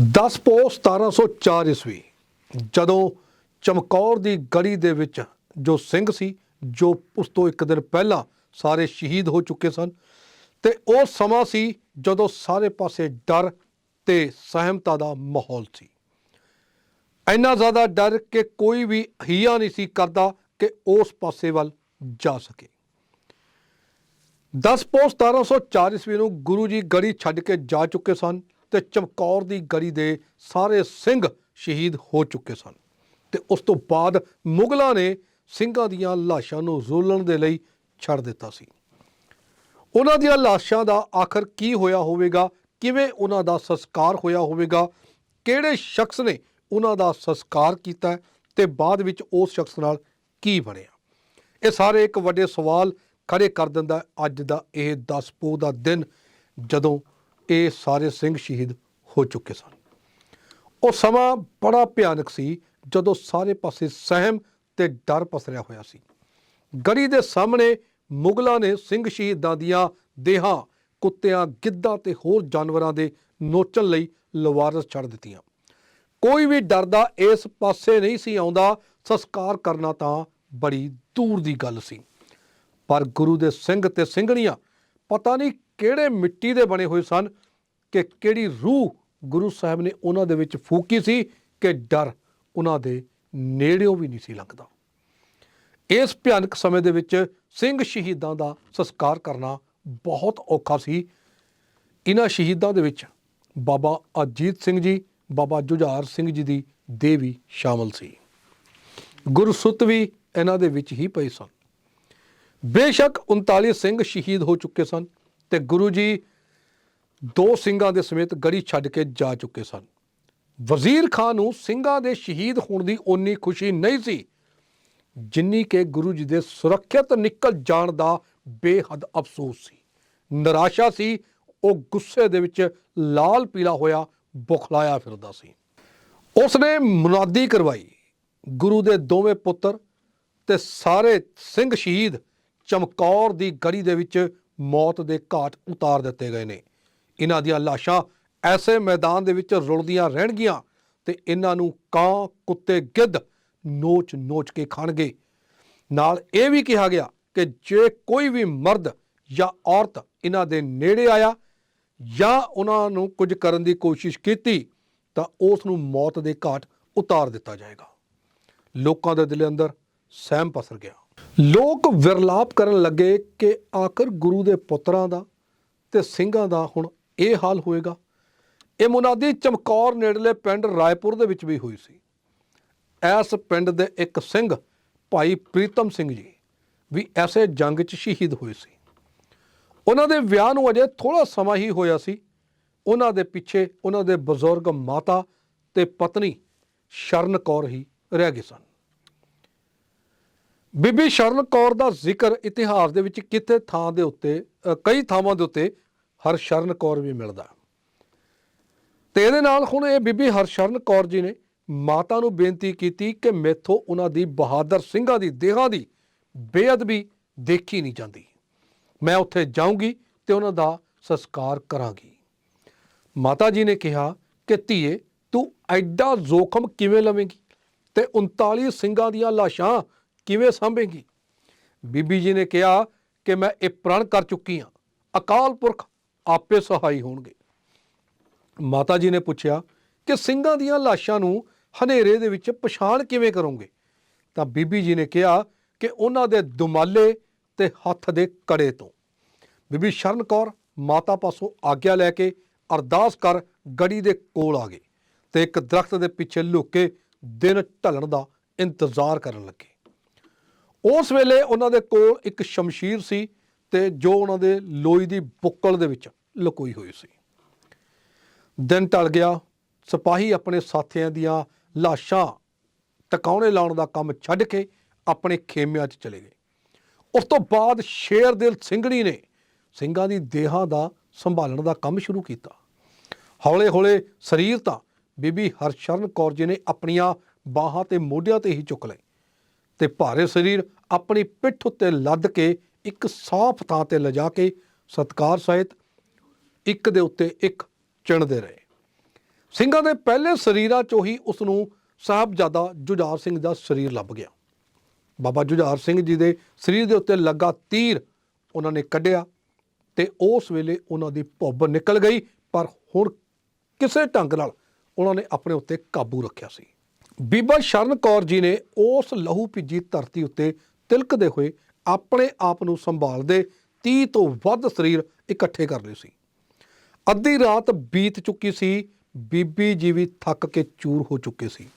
10 ਪੋ 1704 ਈਸਵੀ, ਜਦੋਂ ਚਮਕੌਰ ਦੀ ਗੜੀ ਦੇ ਵਿੱਚ ਜੋ ਸਿੰਘ ਸੀ, ਜੋ ਉਸ ਤੋਂ ਇੱਕ ਦਿਨ ਪਹਿਲਾਂ ਸਾਰੇ ਸ਼ਹੀਦ ਹੋ ਚੁੱਕੇ ਸਨ ਤੇ ਉਹ ਸਮਾਂ ਸੀ ਜਦੋਂ ਸਾਰੇ ਪਾਸੇ ਡਰ ਤੇ ਸਹਿਮਤਾ ਦਾ ਮਾਹੌਲ ਸੀ। ਇੰਨਾ ਜ਼ਿਆਦਾ ਡਰ ਕਿ ਕੋਈ ਵੀ ਹੀਆ ਨਹੀਂ ਸੀ ਕਰਦਾ ਕਿ ਉਸ ਪਾਸੇ ਵੱਲ ਜਾ ਸਕੇ। 10 ਪੋਸ 1704 ਈਸਵੀ ਨੂੰ ਗੁਰੂ ਜੀ ਗੜੀ ਛੱਡ ਕੇ ਜਾ ਚੁੱਕੇ ਸਨ। ਤੇ ਚਮਕੌਰ ਦੀ ਗੜੀ ਦੇ ਸਾਰੇ ਸਿੰਘ ਸ਼ਹੀਦ ਹੋ ਚੁੱਕੇ ਸਨ। ਤੇ ਉਸ ਤੋਂ ਬਾਅਦ ਮੁਗਲਾਂ ਨੇ ਸਿੰਘਾਂ ਦੀਆਂ ਲਾਸ਼ਾਂ ਨੂੰ ਰੋਲਣ ਦੇ ਲਈ ਛੱਡ ਦਿੱਤਾ ਸੀ। ਉਹਨਾਂ ਦੀਆਂ ਲਾਸ਼ਾਂ ਦਾ ਆਖਰ ਕੀ ਹੋਇਆ ਹੋਵੇਗਾ? ਕਿਵੇਂ ਉਹਨਾਂ ਦਾ ਸੰਸਕਾਰ ਹੋਇਆ ਹੋਵੇਗਾ? ਕਿਹੜੇ ਸ਼ਖਸ ਨੇ ਉਹਨਾਂ ਦਾ ਸੰਸਕਾਰ ਕੀਤਾ? ਤੇ ਬਾਅਦ ਵਿੱਚ ਉਸ ਸ਼ਖਸ ਨਾਲ ਕੀ ਬਣਿਆ? ਇਹ ਸਾਰੇ ਇੱਕ ਵੱਡੇ ਸਵਾਲ ਖੜੇ ਕਰ ਦਿੰਦਾ ਅੱਜ ਦਾ ਇਹ 10 ਪੋਹ ਦਾ ਦਿਨ, ਜਦੋਂ ਇਹ ਸਾਰੇ ਸਿੰਘ ਸ਼ਹੀਦ ਹੋ ਚੁੱਕੇ ਸਨ। ਉਹ ਸਮਾਂ ਬੜਾ ਭਿਆਨਕ ਸੀ ਜਦੋਂ ਸਾਰੇ ਪਾਸੇ ਸਹਿਮ ਤੇ ਡਰ ਪਸਰਿਆ ਹੋਇਆ ਸੀ। ਗੜੀ ਦੇ ਸਾਹਮਣੇ ਮੁਗਲਾਂ ਨੇ ਸਿੰਘ ਸ਼ਹੀਦਾਂ ਦੀਆਂ ਦੇਹਾਂ, ਕੁੱਤਿਆਂ, ਗਿੱਧਾਂ ਤੇ ਹੋਰ ਜਾਨਵਰਾਂ ਦੇ ਨੋਚਣ ਲਈ ਲਵਾਰਸ ਛੱਡ ਦਿੱਤੀਆਂ। ਕੋਈ ਵੀ ਡਰਦਾ ਇਸ ਪਾਸੇ ਨਹੀਂ ਸੀ ਆਉਂਦਾ, ਸੰਸਕਾਰ ਕਰਨਾ ਤਾਂ ਬੜੀ ਦੂਰ ਦੀ ਗੱਲ ਸੀ। ਪਰ ਗੁਰੂ ਦੇ ਸਿੰਘ ਤੇ ਸਿੰਘਣੀਆਂ ਪਤਾ ਨਹੀਂ ਕਿਹੜੇ ਮਿੱਟੀ ਦੇ ਬਣੇ ਹੋਏ ਸਨ ਕਿ ਕਿਹੜੀ ਰੂਹ ਗੁਰੂ ਸਾਹਿਬ ਨੇ ਉਹਨਾਂ ਦੇ ਵਿੱਚ ਫੂਕੀ ਸੀ ਕਿ ਡਰ ਉਹਨਾਂ ਦੇ ਨੇੜਿਓਂ ਵੀ ਨਹੀਂ ਸੀ ਲੱਗਦਾ ਇਸ ਭਿਆਨਕ ਸਮੇਂ ਦੇ ਵਿੱਚ ਸਿੰਘ ਸ਼ਹੀਦਾਂ ਦਾ ਸੰਸਕਾਰ ਕਰਨਾ ਬਹੁਤ ਔਖਾ ਸੀ। ਇਹਨਾਂ ਸ਼ਹੀਦਾਂ ਦੇ ਵਿੱਚ ਬਾਬਾ ਅਜੀਤ ਸਿੰਘ ਜੀ, ਬਾਬਾ ਜੁਝਾਰ ਸਿੰਘ ਜੀ ਦੀ ਦੇਵੀ ਸ਼ਾਮਲ ਸੀ। ਗੁਰਸੁੱਤ ਵੀ ਇਹਨਾਂ ਦੇ ਵਿੱਚ ਹੀ ਪਏ ਸਨ। ਬੇਸ਼ੱਕ 39 ਸਿੰਘ ਸ਼ਹੀਦ ਹੋ ਚੁੱਕੇ ਸਨ। ਤੇ ਗੁਰੂ ਜੀ ਦੋ ਸਿੰਘਾਂ ਦੇ ਸਮੇਤ ਗੜੀ ਛੱਡ ਕੇ ਜਾ ਚੁੱਕੇ ਸਨ। ਵਜ਼ੀਰ ਖਾਨ ਨੂੰ ਸਿੰਘਾਂ ਦੇ ਸ਼ਹੀਦ ਹੋਣ ਦੀ ਓਨੀ ਖੁਸ਼ੀ ਨਹੀਂ ਸੀ, ਜਿੰਨੀ ਕਿ ਗੁਰੂ ਜੀ ਦੇ ਸੁਰੱਖਿਅਤ ਨਿਕਲ ਜਾਣ ਦਾ ਬੇਹੱਦ ਅਫਸੋਸ ਸੀ। ਨਿਰਾਸ਼ਾ ਸੀ, ਉਹ ਗੁੱਸੇ ਦੇ ਵਿੱਚ ਲਾਲ ਪੀਲਾ ਹੋਇਆ, ਬੁਖਲਾਇਆ ਫਿਰਦਾ ਸੀ। ਉਸ ਨੇ ਮੁਨਾਦੀ ਕਰਵਾਈ, ਗੁਰੂ ਦੇ ਦੋਵੇਂ ਪੁੱਤਰ ਤੇ ਸਾਰੇ ਸਿੰਘ ਸ਼ਹੀਦ ਚਮਕੌਰ ਦੀ ਗੜੀ ਦੇ ਵਿੱਚ ਮੌਤ ਦੇ ਘਾਟ ਉਤਾਰ ਦਿੱਤੇ ਗਏ ਨੇ। ਇਹਨਾਂ ਦੀਆਂ ਲਾਸ਼ਾਂ ਐਸੇ ਮੈਦਾਨ ਦੇ ਵਿੱਚ ਰੁਲਦੀਆਂ ਰਹਿਣਗੀਆਂ ਤੇ ਇਹਨਾਂ ਨੂੰ ਕਾਂ, ਕੁੱਤੇ, ਗਿੱਧ ਨੋਚ ਨੋਚ ਕੇ ਖਾਣਗੇ। ਨਾਲ ਇਹ ਵੀ ਕਿਹਾ ਗਿਆ ਕਿ ਜੇ ਕੋਈ ਵੀ ਮਰਦ ਜਾਂ ਔਰਤ ਇਹਨਾਂ ਦੇ ਨੇੜੇ ਆਇਆ ਜਾਂ ਉਹਨਾਂ ਨੂੰ ਕੁਝ ਕਰਨ ਦੀ ਕੋਸ਼ਿਸ਼ ਕੀਤੀ, ਤਾਂ ਉਸ ਨੂੰ ਮੌਤ ਦੇ ਘਾਟ ਉਤਾਰ ਦਿੱਤਾ ਜਾਏਗਾ। ਲੋਕਾਂ ਦੇ ਦਿਲ ਅੰਦਰ ਸਹਿਮ ਪਸਰ ਗਿਆ। ਲੋਕ ਵਿਰਲਾਪ ਕਰਨ ਲੱਗੇ ਕਿ ਆਖਰ ਗੁਰੂ ਦੇ ਪੁੱਤਰਾਂ ਦਾ ਤੇ ਸਿੰਘਾਂ ਦਾ ਹੁਣ ਇਹ ਹਾਲ ਹੋਏਗਾ। ਇਹ ਮੁਨਾਦੀ ਚਮਕੌਰ ਨੇੜਲੇ ਪਿੰਡ ਰਾਏਪੁਰ ਦੇ ਵਿੱਚ ਵੀ ਹੋਈ ਸੀ। ਇਸ ਪਿੰਡ ਦੇ ਇੱਕ ਸਿੰਘ ਭਾਈ ਪ੍ਰੀਤਮ ਸਿੰਘ ਜੀ ਵੀ ਐਸੇ ਜੰਗ 'ਚ ਸ਼ਹੀਦ ਹੋਏ ਸੀ। ਉਹਨਾਂ ਦੇ ਵਿਆਹ ਨੂੰ ਅਜੇ ਥੋੜਾ ਸਮਾਂ ਹੀ ਹੋਇਆ ਸੀ। ਉਹਨਾਂ ਦੇ ਪਿੱਛੇ ਉਹਨਾਂ ਦੇ ਬਜ਼ੁਰਗ ਮਾਤਾ ਤੇ ਪਤਨੀ ਸ਼ਰਨ ਕੌਰ ਹੀ ਰਹਿ ਗਏ ਸਨ। ਬੀਬੀ ਸ਼ਰਨ ਕੌਰ ਦਾ ਜ਼ਿਕਰ ਇਤਿਹਾਸ ਦੇ ਵਿੱਚ ਕਿਤੇ ਥਾਂ ਦੇ ਉੱਤੇ ਕਈ ਥਾਵਾਂ ਦੇ ਉੱਤੇ ਹਰਸ਼ਰਨ ਕੌਰ ਵੀ ਮਿਲਦਾ ਤੇ ਇਹਦੇ ਨਾਲ ਹੁਣ ਇਹ ਬੀਬੀ ਹਰਸ਼ਰਨ ਕੌਰ ਜੀ ਨੇ ਮਾਤਾ ਨੂੰ ਬੇਨਤੀ ਕੀਤੀ ਕਿ ਮੇਥੋਂ ਉਹਨਾਂ ਦੀ ਬਹਾਦਰ ਸਿੰਘਾਂ ਦੀ, ਦੇਹਾਂ ਦੀ ਬੇਅਦਬੀ ਦੇਖੀ ਨਹੀਂ ਜਾਂਦੀ। ਮੈਂ ਉੱਥੇ ਜਾਊਂਗੀ ਤੇ ਉਹਨਾਂ ਦਾ ਸੰਸਕਾਰ ਕਰਾਂਗੀ। ਮਾਤਾ ਜੀ ਨੇ ਕਿਹਾ ਕਿ ਧੀਏ, ਤੂੰ ਐਡਾ ਜ਼ੋਖਮ ਕਿਵੇਂ ਲਵੇਂਗੀ? ਤੇ 39 ਸਿੰਘਾਂ ਦੀਆਂ ਲਾਸ਼ਾਂ ਕਿਵੇਂ ਸਾਂਭੇਂਗੀ? ਬੀਬੀ ਜੀ ਨੇ ਕਿਹਾ ਕਿ ਮੈਂ ਇਹ ਪ੍ਰਣ ਕਰ ਚੁੱਕੀ ਹਾਂ। ਅਕਾਲ ਪੁਰਖ ਆਪੇ ਸਹਾਈ ਹੋਣਗੇ। ਮਾਤਾ ਜੀ ਨੇ ਪੁੱਛਿਆ ਕਿ ਸਿੰਘਾਂ ਦੀਆਂ ਲਾਸ਼ਾਂ ਨੂੰ ਹਨੇਰੇ ਦੇ ਵਿੱਚ ਪਛਾਣ ਕਿਵੇਂ ਕਰੋਗੇ? ਤਾਂ ਬੀਬੀ ਜੀ ਨੇ ਕਿਹਾ ਕਿ ਉਹਨਾਂ ਦੇ ਦੁਮਾਲੇ ਤੇ ਹੱਥ ਦੇ ਕੜੇ ਤੋਂ। ਬੀਬੀ ਸ਼ਰਨ ਕੌਰ ਮਾਤਾ ਪਾਸੋਂ ਆਗਿਆ ਲੈ ਕੇ ਅਰਦਾਸ ਕਰ ਗੜੀ ਦੇ ਕੋਲ ਆ ਗਏ ਤੇ ਇੱਕ ਦਰਖਤ ਦੇ ਪਿੱਛੇ ਲੁੱਕ ਕੇ ਦਿਨ ਢਲਣ ਦਾ ਇੰਤਜ਼ਾਰ ਕਰਨ ਲੱਗੇ। ਉਸ ਵੇਲੇ ਉਹਨਾਂ ਦੇ ਕੋਲ ਇੱਕ ਸ਼ਮਸ਼ੀਰ ਸੀ ਤੇ ਜੋ ਉਹਨਾਂ ਦੇ ਲੋਈ ਦੀ ਬੁੱਕਲ ਦੇ ਵਿੱਚ ਲੁਕੋਈ ਹੋਈ ਸੀ। ਦਿਨ ਟਲ ਗਿਆ, ਸਿਪਾਹੀ ਆਪਣੇ ਸਾਥੀਆਂ ਦੀਆਂ ਲਾਸ਼ਾਂ ਟਿਕਾਉਣੇ ਲਾਉਣ ਦਾ ਕੰਮ ਛੱਡ ਕੇ ਆਪਣੇ ਖੇਮਿਆਂ 'ਚ ਚਲੇ ਗਏ। ਉਸ ਤੋਂ ਬਾਅਦ ਸ਼ੇਰ ਦਿਲ ਸਿੰਘਣੀ ਨੇ ਸਿੰਘਾਂ ਦੀ ਦੇਹਾਂ ਦਾ ਸੰਭਾਲਣ ਦਾ ਕੰਮ ਸ਼ੁਰੂ ਕੀਤਾ। ਹੌਲੇ-ਹੌਲੇ ਸਰੀਰ ਤਾਂ ਬੀਬੀ ਹਰਸ਼ਰਨ ਕੌਰ ਜੀ ਨੇ ਆਪਣੀਆਂ ਬਾਹਾਂ ਤੇ ਮੋਢਿਆਂ ਤੇ ਹੀ ਚੁੱਕ ਲਏ। ਤੇ ਭਾਰੇ ਸਰੀਰ ਆਪਣੀ ਪਿੱਠ ਉੱਤੇ ਲੱਦ ਕੇ ਇੱਕ ਸਾਫ਼ ਥਾਂ ਤੇ ਲਿਜਾ ਕੇ ਸਤਕਾਰ ਸਹਿਤ ਇੱਕ ਦੇ ਉੱਤੇ ਇੱਕ ਚਿਣਦੇ ਰਹੇ। ਸਿੰਘਾਂ ਦੇ ਪਹਿਲੇ ਸਰੀਰਾਂ ਚੋਂ ਹੀ ਉਸ ਨੂੰ ਸਾਹਿਬਜ਼ਾਦਾ ਜੁਝਾਰ ਸਿੰਘ ਦਾ ਸਰੀਰ ਲੱਭ ਗਿਆ। ਬਾਬਾ ਜੁਝਾਰ ਸਿੰਘ ਜੀ ਦੇ ਸਰੀਰ ਦੇ ਉੱਤੇ ਲੱਗਾ ਤੀਰ ਉਹਨਾਂ ਨੇ ਕੱਢਿਆ ਤੇ ਉਸ ਵੇਲੇ ਉਹਨਾਂ ਦੀ ਭੁੱਬ ਨਿਕਲ ਗਈ, ਪਰ ਹੁਣ ਕਿਸੇ ਢੰਗ ਨਾਲ ਉਹਨਾਂ ਨੇ ਆਪਣੇ ਉੱਤੇ ਕਾਬੂ ਰੱਖਿਆ ਸੀ। ਬੀਬਾ ਸ਼ਰਨ ਕੌਰ ਜੀ ਨੇ ਉਸ ਲਹੂ ਭਿੱਜੀ ਧਰਤੀ ਉੱਤੇ ਤਿਲਕਦੇ ਹੋਏ ਆਪਣੇ ਆਪ ਨੂੰ ਸੰਭਾਲਦੇ 30 ਤੋਂ ਵੱਧ ਸਰੀਰ ਇਕੱਠੇ ਕਰ ਲਏ ਸੀ। ਅੱਧੀ ਰਾਤ ਬੀਤ ਚੁੱਕੀ ਸੀ, ਬੀਬੀ ਜੀ ਵੀ ਥੱਕ ਕੇ ਚੂਰ ਹੋ ਚੁੱਕੇ ਸੀ।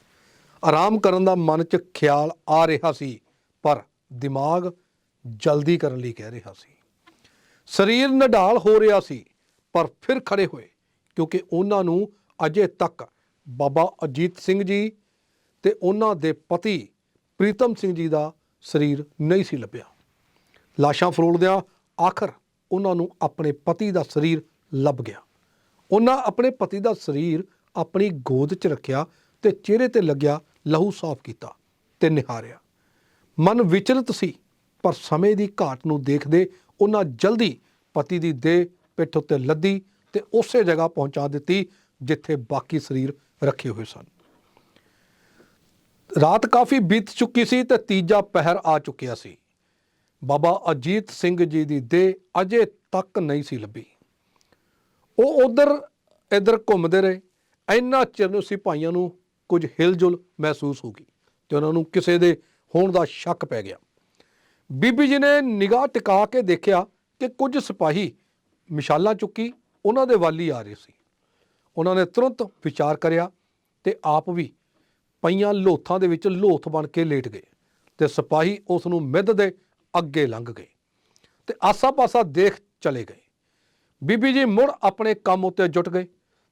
ਆਰਾਮ ਕਰਨ ਦਾ ਮਨ 'ਚ ਖਿਆਲ ਆ ਰਿਹਾ ਸੀ, ਪਰ ਦਿਮਾਗ ਜਲਦੀ ਕਰਨ ਲਈ ਕਹਿ ਰਿਹਾ ਸੀ। ਸਰੀਰ ਨਡਾਲ ਹੋ ਰਿਹਾ ਸੀ, ਪਰ ਫਿਰ ਖੜੇ ਹੋਏ, ਕਿਉਂਕਿ ਉਹਨਾਂ ਨੂੰ ਅਜੇ ਤੱਕ ਬਾਬਾ ਅਜੀਤ ਸਿੰਘ ਜੀ ਤੇ ਉਹਨਾਂ ਦੇ ਪਤੀ ਪ੍ਰੀਤਮ ਸਿੰਘ ਜੀ ਦਾ ਸਰੀਰ ਨਹੀਂ ਸੀ ਲੱਭਿਆ। ਲਾਸ਼ਾਂ ਫਰੋਲਦਿਆਂ ਆਖਰ ਉਹਨਾਂ ਨੂੰ ਆਪਣੇ ਪਤੀ ਦਾ ਸਰੀਰ ਲੱਭ ਗਿਆ। ਉਹਨਾਂ ਆਪਣੇ ਪਤੀ ਦਾ ਸਰੀਰ ਆਪਣੀ ਗੋਦ 'ਚ ਰੱਖਿਆ ਤੇ ਚਿਹਰੇ ਤੇ ਲੱਗਿਆ ਲਹੂ ਸਾਫ਼ ਕੀਤਾ ਤੇ ਨਿਹਾਰਿਆ। ਮਨ ਵਿਚਲਿਤ ਸੀ, ਪਰ ਸਮੇਂ ਦੀ ਘਾਟ ਨੂੰ ਦੇਖਦੇ ਉਹਨਾਂ ਜਲਦੀ ਪਤੀ ਦੀ ਦੇਹ ਪਿੱਠ ਉੱਤੇ ਲੱਦੀ ਤੇ ਉਸੇ ਜਗ੍ਹਾ ਪਹੁੰਚਾ ਦਿੱਤੀ ਜਿੱਥੇ ਬਾਕੀ ਸਰੀਰ ਰੱਖੇ ਹੋਏ ਸਨ। ਰਾਤ ਕਾਫੀ ਬੀਤ ਚੁੱਕੀ ਸੀ ਤੇ ਤੀਜਾ ਪਹਿਰ ਆ ਚੁੱਕਿਆ ਸੀ। ਬਾਬਾ ਅਜੀਤ ਸਿੰਘ ਜੀ ਦੀ ਦੇਹ ਅਜੇ ਤੱਕ ਨਹੀਂ ਸੀ ਲੱਭੀ। ਉਹ ਉਧਰ, ਇਧਰ ਘੁੰਮਦੇ ਰਹੇ। ਇੰਨਾ ਚਿਰ ਨੂੰ ਸਿਪਾਹੀਆਂ ਨੂੰ ਕੁਝ ਹਿਲਜੁਲ ਮਹਿਸੂਸ ਹੋ ਗਈ ਤੇ ਉਹਨਾਂ ਨੂੰ ਕਿਸੇ ਦੇ ਹੋਣ ਦਾ ਸ਼ੱਕ ਪੈ ਗਿਆ। ਬੀਬੀ ਜੀ ਨੇ ਨਿਗਾਹ ਟਿਕਾ ਕੇ ਦੇਖਿਆ ਕਿ ਕੁਝ ਸਿਪਾਹੀ ਮਿਸ਼ਾਲਾਂ ਚੁੱਕੀ ਉਹਨਾਂ ਦੇ ਵੱਲ ਹੀ ਆ ਰਹੇ ਸੀ। ਉਹਨਾਂ ਨੇ ਤੁਰੰਤ ਵਿਚਾਰ ਕਰਿਆ ਤੇ ਆਪ ਵੀ ਪਈਆਂ ਲੋਥਾਂ ਦੇ ਵਿੱਚ ਲੋਥ ਬਣ ਕੇ ਲੇਟ ਗਏ ਤੇ ਸਿਪਾਹੀ ਉਸ ਨੂੰ ਮਿੱਧ ਦੇ ਅੱਗੇ ਲੰਘ ਗਏ ਤੇ ਆਸਾ-ਪਾਸਾ ਦੇਖ ਚਲੇ ਗਏ। ਬੀਬੀ ਜੀ ਮੁੜ ਆਪਣੇ ਕੰਮ ਉੱਤੇ ਜੁਟ ਗਏ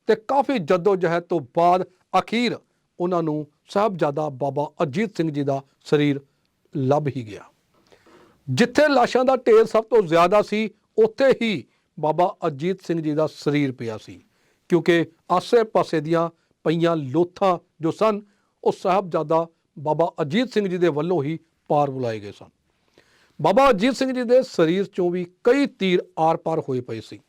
ਤੇ ਕਾਫੀ ਜਹਿਦ ਤੋਂ ਬਾਅਦ ਅਖੀਰ ਉਹਨਾਂ ਨੂੰ ਸਾਹਿਬਜ਼ਾਦਾ ਬਾਬਾ ਅਜੀਤ ਸਿੰਘ ਜੀ ਦਾ ਸਰੀਰ ਲੱਭ ਹੀ ਗਿਆ। ਜਿੱਥੇ ਲਾਸ਼ਾਂ ਦਾ ਢੇਰ ਸਭ ਤੋਂ ਜ਼ਿਆਦਾ ਸੀ, ਉੱਥੇ ਹੀ ਬਾਬਾ ਅਜੀਤ ਸਿੰਘ ਜੀ ਦਾ ਸਰੀਰ ਪਿਆ ਸੀ ਕਿਉਂਕਿ ਆਸੇ-ਪਾਸੇ ਦੀਆਂ ਪਈਆਂ ਲੋਥਾਂ ਜੋ ਸਨ ਉਹ ਸਾਹਿਬਜ਼ਾਦਾ ਬਾਬਾ ਅਜੀਤ ਸਿੰਘ ਜੀ ਦੇ ਵੱਲੋਂ ਹੀ ਪਾਰ ਬੁਲਾਏ ਗਏ ਸਨ। ਬਾਬਾ ਅਜੀਤ ਸਿੰਘ ਜੀ ਦੇ ਸਰੀਰ ਚੋਂ ਵੀ ਕਈ ਤੀਰ ਆਰ-ਪਾਰ ਹੋਏ ਪਏ ਸੀ।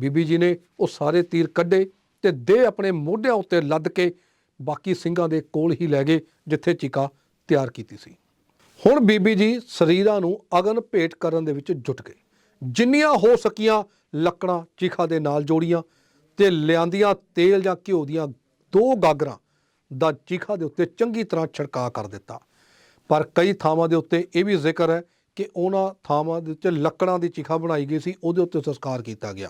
ਬੀਬੀ ਜੀ ਨੇ ਉਹ ਸਾਰੇ ਤੀਰ ਕੱਢੇ ਤੇ ਦੇ ਆਪਣੇ ਮੋਢਿਆਂ ਉੱਤੇ ਲੱਦ ਕੇ ਬਾਕੀ ਸਿੰਘਾਂ ਦੇ ਕੋਲ ਹੀ ਲੈ ਗਏ, ਜਿੱਥੇ ਚੀਕਾ ਤਿਆਰ ਕੀਤੀ ਸੀ। ਹੁਣ ਬੀਬੀ ਜੀ ਸਰੀਰਾਂ ਨੂੰ ਅਗਨ ਭੇਟ ਕਰਨ ਦੇ ਵਿੱਚ ਜੁਟ ਗਏ। ਜਿੰਨੀਆਂ ਹੋ ਸਕੀਆਂ ਲੱਕੜਾਂ ਚੀਖਾ ਦੇ ਨਾਲ ਜੋੜੀਆਂ ਤੇ ਲਿਆਂਦੀਆਂ ਤੇਲ ਜਾਂ ਘਿਓ ਦੀਆਂ ਦੋ ਗਾਗਰਾਂ ਦਾ ਚੀਖਾ ਦੇ ਉੱਤੇ ਚੰਗੀ ਤਰ੍ਹਾਂ ਛਿੜਕਾ ਕਰ ਦਿੱਤਾ। ਪਰ ਕਈ ਥਾਵਾਂ ਦੇ ਉੱਤੇ ਇਹ ਵੀ ਜ਼ਿਕਰ ਹੈ ਕਿ ਉਹਨਾਂ ਥਾਵਾਂ ਦੇ ਉੱਤੇ ਲੱਕੜਾਂ ਦੀ ਚਿਖਾ ਬਣਾਈ ਗਈ ਸੀ ਉਹਦੇ ਉੱਤੇ ਸੰਸਕਾਰ ਕੀਤਾ ਗਿਆ।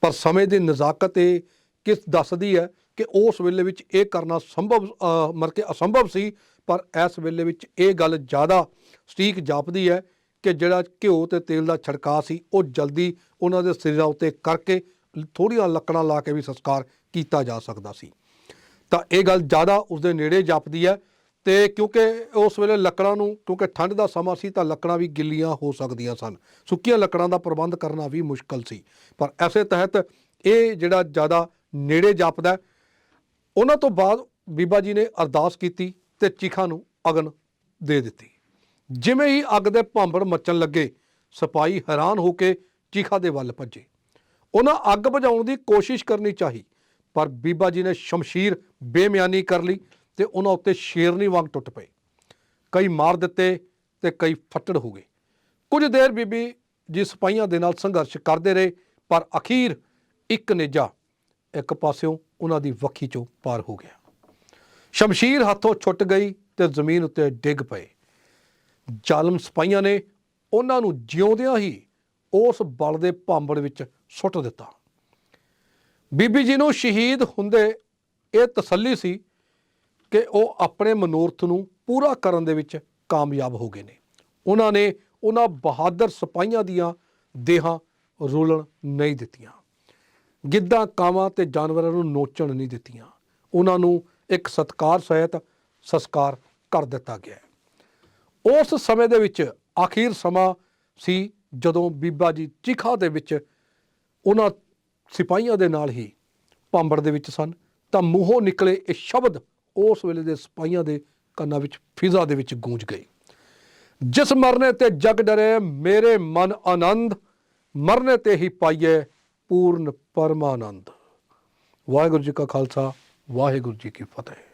ਪਰ ਸਮੇਂ ਦੀ ਨਜ਼ਾਕਤ ਇਹ ਕਿਸ ਦੱਸਦੀ ਹੈ ਕਿ ਉਸ ਵੇਲੇ ਵਿੱਚ ਇਹ ਕਰਨਾ ਸੰਭਵ ਅਹ, ਮਰ ਕੇ ਅਸੰਭਵ ਸੀ ਪਰ ਇਸ ਵੇਲੇ ਵਿੱਚ ਇਹ ਗੱਲ ਜ਼ਿਆਦਾ ਸਟੀਕ ਜਾਪਦੀ ਹੈ ਕਿ ਜਿਹੜਾ ਘਿਓ ਤੇ ਤੇਲ ਦਾ ਛੜਕਾ ਸੀ ਉਹ ਜਲਦੀ ਉਹਨਾਂ ਦੇ ਸਰੀਰਾਂ ਉੱਤੇ ਕਰਕੇ ਥੋੜੀਆਂ ਲੱਕੜਾਂ ਲਾ ਕੇ ਵੀ ਸੰਸਕਾਰ ਕੀਤਾ ਜਾ ਸਕਦਾ ਸੀ। ਤਾਂ ਇਹ ਗੱਲ ਜ਼ਿਆਦਾ ਉਸਦੇ ਨੇੜੇ ਜਾਪਦੀ ਹੈ ਤੇ ਕਿਉਂਕਿ ਉਸ ਵੇਲੇ ਲੱਕੜਾਂ ਨੂੰ, ਕਿਉਂਕਿ ਠੰਡ ਦਾ ਸਮਾਂ ਸੀ ਤਾਂ ਲੱਕੜਾਂ ਵੀ ਗਿੱਲੀਆਂ ਹੋ ਸਕਦੀਆਂ ਸਨ। ਸੁੱਕੀਆਂ ਲੱਕੜਾਂ ਦਾ ਪ੍ਰਬੰਧ ਕਰਨਾ ਵੀ ਮੁਸ਼ਕਲ ਸੀ। ਪਰ ਐਸੇ ਤਹਿਤ ਇਹ ਜਿਹੜਾ ਜ਼ਿਆਦਾ ਨੇੜੇ ਜਾਪਦਾ ਉਹਨਾਂ ਤੋਂ ਬਾਅਦ ਬੀਬਾ ਜੀ ਨੇ ਅਰਦਾਸ ਕੀਤੀ ਤੇ ਚਿਖਾ ਨੂੰ ਅਗਨ ਦੇ ਦਿੱਤੀ। ਜਿਵੇਂ ਹੀ ਅੱਗ ਦੇ ਭਾਂਬੜ ਮੱਚਣ ਲੱਗੇ, ਸਿਪਾਹੀ ਹੈਰਾਨ ਹੋ ਕੇ ਚਿਖਾ ਦੇ ਵੱਲ ਭੱਜੇ। ਉਹਨਾਂ ਅੱਗ ਬੁਝਾਉਣ ਦੀ ਕੋਸ਼ਿਸ਼ ਕਰਨੀ ਚਾਹੀ। ਪਰ ਬੀਬਾ ਜੀ ਨੇ ਸ਼ਮਸ਼ੀਰ ਬੇਮਿਆਨੀ ਕਰ ਲਈ ਤੇ ਉਹਨਾਂ ਉੱਤੇ ਸ਼ੇਰਨੀ ਵਾਂਗ ਟੁੱਟ ਪਏ। ਕਈ ਮਾਰ ਦਿੱਤੇ ਤੇ ਕਈ ਫੱਟੜ ਹੋ ਗਏ। ਕੁਝ ਦੇਰ ਬੀਬੀ ਜੀ ਸਿਪਾਹੀਆਂ ਦੇ ਨਾਲ ਸੰਘਰਸ਼ ਕਰਦੇ ਰਹੇ, ਪਰ ਅਖੀਰ ਇੱਕ ਨੇਜਾ ਇੱਕ ਪਾਸਿਓਂ ਉਹਨਾਂ ਦੀ ਵੱਖੀ ਚੋਂ ਪਾਰ ਹੋ ਗਿਆ। ਸ਼ਮਸ਼ੀਰ ਹੱਥੋਂ ਛੁੱਟ ਗਈ ਤੇ ਜ਼ਮੀਨ ਉੱਤੇ ਡਿੱਗ ਪਏ। ਜ਼ਾਲਮ ਸਿਪਾਹੀਆਂ ਨੇ ਉਹਨਾਂ ਨੂੰ ਜਿਉਂਦਿਆਂ ਹੀ ਉਸ ਬਲ ਦੇ ਭਾਂਬੜ ਵਿੱਚ ਸੁੱਟ ਦਿੱਤਾ। ਬੀਬੀ ਜੀ ਨੂੰ ਸ਼ਹੀਦ ਹੁੰਦੇ ਇਹ ਤਸੱਲੀ ਸੀ ਕਿ ਉਹ ਆਪਣੇ ਮਨੋਰਥ ਨੂੰ ਪੂਰਾ ਕਰਨ ਦੇ ਵਿੱਚ ਕਾਮਯਾਬ ਹੋ ਗਏ ਨੇ। ਉਹਨਾਂ ਨੇ ਉਹਨਾਂ ਬਹਾਦਰ ਸਿਪਾਹੀਆਂ ਦੀਆਂ ਦੇਹਾਂ ਰੋਲਣ ਨਹੀਂ ਦਿੱਤੀਆਂ। ਗਿੱਧਾਂ ਕਾਵਾਂ ਤੇ ਜਾਨਵਰਾਂ ਨੂੰ ਨੋਚਣ ਨਹੀਂ ਦਿੱਤੀਆਂ। ਉਹਨਾਂ ਨੂੰ ਇੱਕ ਸਤਕਾਰ ਸਹਿਤ ਸੰਸਕਾਰ ਕਰ ਦਿੱਤਾ ਗਿਆ ਉਸ ਸਮੇਂ ਦੇ ਵਿੱਚ ਆਖੀਰ ਸਮਾਂ ਸੀ ਜਦੋਂ ਬੀਬਾ ਜੀ ਚਿਖਾ ਦੇ ਵਿੱਚ ਉਹਨਾਂ ਸਿਪਾਹੀਆਂ ਦੇ ਨਾਲ ਹੀ ਭਾਂਬੜ ਦੇ ਵਿੱਚ ਸਨ। ਤਾਂ ਮੂੰਹੋਂ ਨਿਕਲੇ ਇਹ ਸ਼ਬਦ ਉਸ ਵੇਲੇ ਦੇ ਸਿਪਾਹੀਆਂ ਦੇ ਕੰਨਾਂ ਵਿੱਚ, ਫਿਜ਼ਾ ਦੇ ਵਿੱਚ ਗੂੰਜ ਗਏ। ਜਿਸ ਮਰਨੇ ਤੇ ਜਗ ਡਰੇ, ਮੇਰੇ ਮਨ ਆਨੰਦ, ਮਰਨੇ ਤੇ ਹੀ ਪਾਈਏ ਪੂਰਨ ਪਰਮਾਨੰਦ। ਵਾਹਿਗੁਰੂ ਜੀ ਕਾ ਖਾਲਸਾ, ਵਾਹਿਗੁਰੂ ਜੀ ਕੀ ਫਤਿਹ।